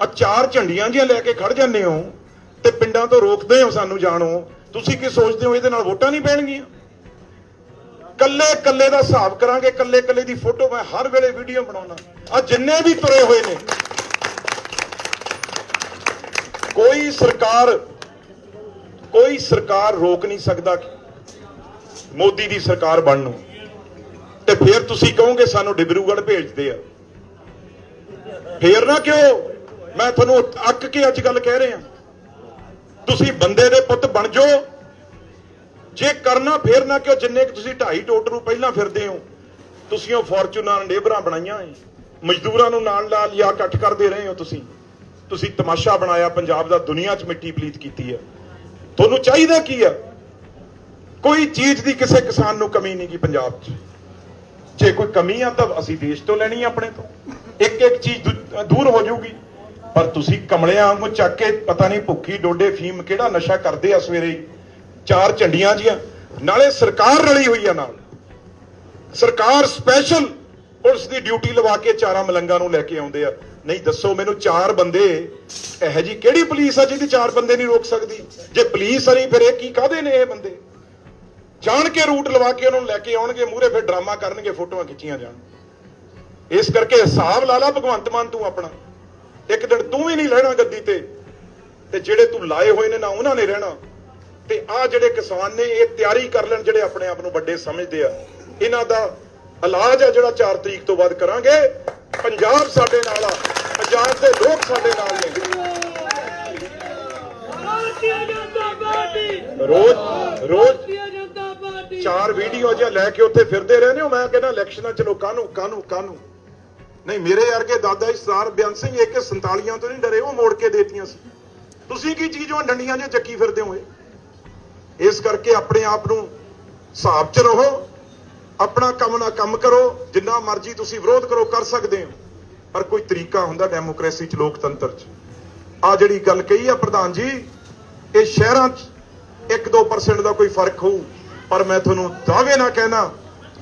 ਆ ਚਾਰ ਝੰਡੀਆਂ ਜੀਆਂ ਲੈ ਕੇ ਖੜ ਜਾਂਦੇ ਹੋ ਤੇ ਪਿੰਡਾਂ ਤੋਂ ਰੋਕਦੇ ਹੋ ਸਾਨੂੰ ਜਾਣੋ। ਤੁਸੀਂ ਕੀ ਸੋਚਦੇ ਹੋ ਇਹਦੇ ਨਾਲ ਵੋਟਾਂ ਨਹੀਂ ਪੈਣਗੀਆਂ? ਕੱਲੇ ਕੱਲੇ ਦਾ ਹਿਸਾਬ ਕਰਾਂਗੇ, ਕੱਲੇ ਕੱਲੇ ਦੀ ਫੋਟੋ ਮੈਂ ਹਰ ਵੇਲੇ ਵੀਡੀਓ ਬਣਾਉਣਾ ਆ ਜਿੰਨੇ ਵੀ ਤੁਰੇ ਹੋਏ ਨੇ, ਕੋਈ ਸਰਕਾਰ ਕੋਈ ਸਰਕਾਰ ਰੋਕ ਨਹੀਂ ਸਕਦਾ ਮੋਦੀ ਦੀ ਸਰਕਾਰ ਬਣਨ। ਨੂੰ ਤੇ ਫਿਰ ਤੁਸੀਂ ਕਹੋਗੇ ਸਾਨੂੰ ਡਿਬਰੂਗੜ੍ਹ ਭੇਜਦੇ ਆ। ਫੇਰ ਨਾ ਕਿਉਂ? ਮੈਂ ਤੁਹਾਨੂੰ ਅੱਕ ਕੇ ਅੱਜ ਗੱਲ ਕਹਿ ਰਿਹਾ। ਤੁਸੀਂ ਬੰਦੇ ਦੇ ਪੁੱਤ ਬਣ ਜਾਓ। ਜੇ ਕਰਨਾ ਫੇਰ ਨਾ ਕਿਉਂ? ਜਿੰਨੇ ਕਿ ਤੁਸੀਂ ਢਾਈ ਟੋਟ ਨੂੰ ਪਹਿਲਾਂ ਫਿਰਦੇ ਹੋ, ਤੁਸੀਂ ਉਹ ਫੋਰਚੂਨਰ ਨੇਬਰਾਂ ਬਣਾਈਆਂ ਏ ਮਜ਼ਦੂਰਾਂ ਨੂੰ ਨਾਲ ਨਾਲ ਲਿਆ ਇਕੱਠ ਕਰਦੇ ਰਹੇ ਹੋ ਤੁਸੀਂ। ਤੁਸੀਂ ਤਮਾਸ਼ਾ ਬਣਾਇਆ, ਪੰਜਾਬ ਦਾ ਦੁਨੀਆ 'ਚ ਮਿੱਟੀ ਪਲੀਤ ਕੀਤੀ ਹੈ। ਤੁਹਾਨੂੰ ਚਾਹੀਦਾ ਕੀ ਆ ਕੋਈ ਚੀਜ਼ ਦੀ ਕਿਸੇ ਕਿਸਾਨ ਨੂੰ ਕਮੀ ਨਹੀਂ ਗੀ ਪੰਜਾਬ 'ਚ। ਜੇ ਕੋਈ ਕਮੀ ਆ ਤਾਂ ਅਸੀਂ ਦੇਸ਼ ਤੋਂ ਲੈਣੀ ਆ ਆਪਣੇ ਤੋਂ। ਇੱਕ ਇੱਕ ਚੀਜ਼ ਦੂ- ਦੂਰ ਹੋ ਜਾਊਗੀ। ਪਰ ਤੁਸੀਂ ਕਮਲਿਆਂ ਵਾਂਗੂ ਚੱਕ ਕੇ ਪਤਾ ਨਹੀਂ ਭੁੱਖੀ ਡੋਡੇ ਫੀਮ ਕਿਹੜਾ ਨਸ਼ਾ ਕਰਦੇ ਆ ਸਵੇਰੇ ਚਾਰ ਝੰਡੀਆਂ ਜੀਆਂ। ਨਾਲੇ ਸਰਕਾਰ ਰਲੀ ਹੋਈ ਆ ਨਾਲ। ਸਰਕਾਰ ਸਪੈਸ਼ਲ ਪੁਲਿਸ ਦੀ ਡਿਊਟੀ ਲਵਾ ਕੇ ਚਾਰਾਂ ਮਲੰਗਾਂ ਨੂੰ ਲੈ ਕੇ ਆਉਂਦੇ ਆ। ਨਹੀਂ, ਦੱਸੋ ਮੈਨੂੰ ਚਾਰ ਬੰਦੇ, ਇਹੋ ਜੀ ਕਿਹੜੀ ਪੁਲਿਸ ਆ ਜਿਹਦੀ ਚਾਰ ਬੰਦੇ ਨਹੀਂ ਰੋਕ ਸਕਦੀ? ਜੇ ਪੁਲਿਸ ਨਹੀਂ ਫਿਰ ਇਹ ਕੀ ਕਾਹਦੇ ਨੇ ਇਹ ਬੰਦੇ? ਜਾਣ ਕੇ ਰੂਟ ਲਵਾ ਕੇ ਉਹਨਾਂ ਨੂੰ ਲੈ ਕੇ ਆਉਣਗੇ, ਮੂਹਰੇ ਫਿਰ ਡਰਾਮਾ ਕਰਨਗੇ, ਫੋਟੋਆਂ ਖਿੱਚੀਆਂ ਜਾਣ। ਇਸ ਕਰਕੇ ਹਿਸਾਬ ਲਾ ਲਾ ਭਗਵੰਤ ਮਾਨ ਤੂੰ ਆਪਣਾ। ਇੱਕ ਦਿਨ ਤੂੰ ਵੀ ਨਹੀਂ ਰਹਿਣਾ ਗੱਦੀ ਤੇ। ਤੇ ਜਿਹੜੇ ਤੂੰ ਲਾਏ ਹੋਏ ਨੇ ਨਾ ਉਹਨਾਂ ਨੇ ਰਹਿਣਾ। ਤੇ ਆ ਜਿਹੜੇ ਕਿਸਾਨ ਨੇ ਇਹ ਤਿਆਰੀ ਕਰ ਲੈਣ ਜਿਹੜੇ ਆਪਣੇ ਆਪ ਨੂੰ ਵੱਡੇ ਸਮਝਦੇ ਆ। ਇਹਨਾਂ ਦਾ ਇਲਾਜ ਆ ਜਿਹੜਾ 4 ਤਰੀਕ ਤੋਂ ਬਾਅਦ ਕਰਾਂਗੇ। ਪੰਜਾਬ ਸਾਡੇ ਨਾਲ ਆ। ਪੰਜਾਬ ਦੇ ਲੋਕ ਸਾਡੇ ਨਾਲ ਨੇ। ਰੋਜ਼ ਰੋਜ਼ ਚਾਰ ਵੀਡੀਓ ਜਿਹਾ ਲੈ ਕੇ ਉੱਥੇ ਫਿਰਦੇ ਰਹਿੰਦੇ ਹੋ। ਮੈਂ ਕਹਿੰਦਾ ਇਲੈਕਸ਼ਨਾਂ ਚਲੋ ਕਾਹਨੂੰ ਕਾਹਨੂੰ ਕਾਹਨੂੰ? ਨਹੀਂ, ਮੇਰੇ ਵਰਗੇ ਦਾਦਾ ਜੀ ਸਰਦਾਰ ਬਿਆਨ ਸਿੰਘ ਇੱਕ 47 ਤੋਂ ਨਹੀਂ ਡਰੇ, ਉਹ ਮੋੜ ਕੇ ਦੇਤੀਆਂ ਸੀ। ਤੁਸੀਂ ਕੀ ਚੀਜ਼ ਉਹ ਡੰਡੀਆਂ ਜੇ ਚੱਕੀ ਫਿਰਦੇ ਹੋ ਇਸ ਕਰਕੇ ਆਪਣੇ ਆਪ ਨੂੰ ਹਿਸਾਬ 'ਚ ਰਹੋ, ਆਪਣਾ ਕੰਮ ਨਾ ਕੰਮ ਕਰੋ, ਜਿੰਨਾ ਮਰਜ਼ੀ ਤੁਸੀਂ ਵਿਰੋਧ ਕਰੋ, ਕਰ ਸਕਦੇ ਹੋ। ਪਰ ਕੋਈ ਤਰੀਕਾ ਹੁੰਦਾ ਡੈਮੋਕ੍ਰੇਸੀ 'ਚ, ਲੋਕਤੰਤਰ 'ਚ। ਆ ਜਿਹੜੀ ਗੱਲ ਕਹੀ ਆ ਪ੍ਰਧਾਨ ਜੀ, ਇਹ ਸ਼ਹਿਰਾਂ 'ਚ 1-2% ਦਾ ਕੋਈ ਫ਼ਰਕ ਹੋਊ। ਪਰ ਮੈਂ ਤੁਹਾਨੂੰ ਦਾਅਵੇ ਨਾਲ ਕਹਿਣਾ,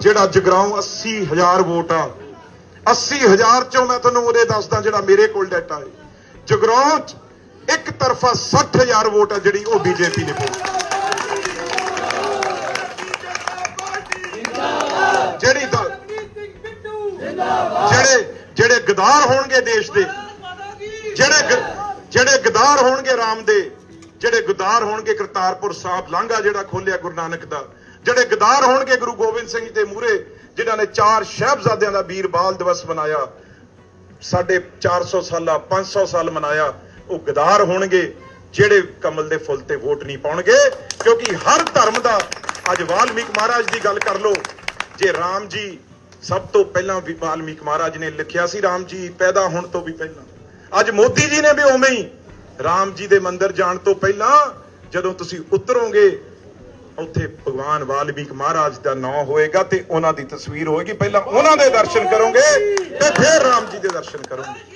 ਜਿਹੜਾ ਜਗਰਾਉਂ 80000 ਵੋਟ ਆ 80000 ਚੋਂ ਮੈਂ ਤੁਹਾਨੂੰ ਉਹਦੇ ਦੱਸਦਾ ਜਿਹੜਾ ਮੇਰੇ ਕੋਲ ਡਾਟਾ ਹੈ। ਜਗਰਾਉਂ 'ਚ ਇੱਕ ਤਰਫਾ 60000 ਵੋਟ ਆ ਜਿਹੜੀ ਉਹ ਬੀਜੇਪੀ ਨੇ ਪਾਈ ਜਿਹੜੀ ਦਲ ਜਿਹੜੇ ਜਿਹੜੇ ਗਦਾਰ ਹੋਣਗੇ ਦੇਸ਼ ਦੇ, ਜਿਹੜੇ ਜਿਹੜੇ ਗਦਾਰ ਹੋਣਗੇ ਰਾਮ ਦੇ ਜਿਹੜੇ ਗਦਾਰ ਹੋਣਗੇ ਕਰਤਾਰਪੁਰ ਸਾਹਿਬ, ਲਾਂਘਾ ਜਿਹੜਾ ਖੋਲਿਆ ਗੁਰੂ ਨਾਨਕ ਦਾ। ਜਿਹੜੇ ਗਦਾਰ ਹੋਣਗੇ ਗੁਰੂ ਗੋਬਿੰਦ ਸਿੰਘ ਦੇ ਮੂਹਰੇ, ਜਿਨ੍ਹਾਂ ਨੇ ਚਾਰ ਸ਼ਹਿਬਜ਼ਾਦਿਆਂ ਦਾ ਵੀਰ ਬਾਲ ਦਿਵਸ ਮਨਾਇਆ, ਸਾਡੇ 400 ਸਾਲਾ 500 ਸਾਲ ਮਨਾਇਆ, ਉਹ ਗਦਾਰ ਹੋਣਗੇ, ਜਿਹੜੇ ਕਮਲ ਦੇ ਫੁੱਲ ਤੇ ਵੋਟ ਨਹੀਂ ਪਾਉਣਗੇ, ਕਿਉਂਕਿ ਹਰ ਧਰਮ ਦਾ, ਅੱਜ ਵਾਲਮੀਕ ਮਹਾਰਾਜ ਦੀ ਗੱਲ ਕਰ ਲਓ, ਜੇ ਰਾਮ ਜੀ ਸਭ ਤੋਂ ਪਹਿਲਾਂ ਵੀ ਵਾਲਮੀਕ ਮਹਾਰਾਜ ਨੇ ਲਿਖਿਆ ਸੀ, ਰਾਮ ਜੀ ਪੈਦਾ ਹੋਣ ਤੋਂ ਵੀ ਪਹਿਲਾਂ। ਅੱਜ ਮੋਦੀ ਜੀ ਨੇ ਵੀ ਉਵੇਂ ਹੀ ਰਾਮ ਜੀ ਦੇ ਮੰਦਿਰ ਜਾਣ ਤੋਂ ਪਹਿਲਾਂ ਜਦੋਂ ਤੁਸੀਂ ਉਤਰੋਗੇ, ਉੱਥੇ ਭਗਵਾਨ ਵਾਲਮੀਕ ਮਹਾਰਾਜ ਦਾ ਨਾਮ ਹੋਏਗਾ ਤੇ ਉਹਨਾਂ ਦੀ ਤਸਵੀਰ ਹੋਏਗੀ। ਪਹਿਲਾਂ ਉਹਨਾਂ ਦੇ ਦਰਸ਼ਨ ਕਰੋਗੇ ਤੇ ਫਿਰ ਰਾਮ ਜੀ ਦੇ ਦਰਸ਼ਨ ਕਰੋਗੇ।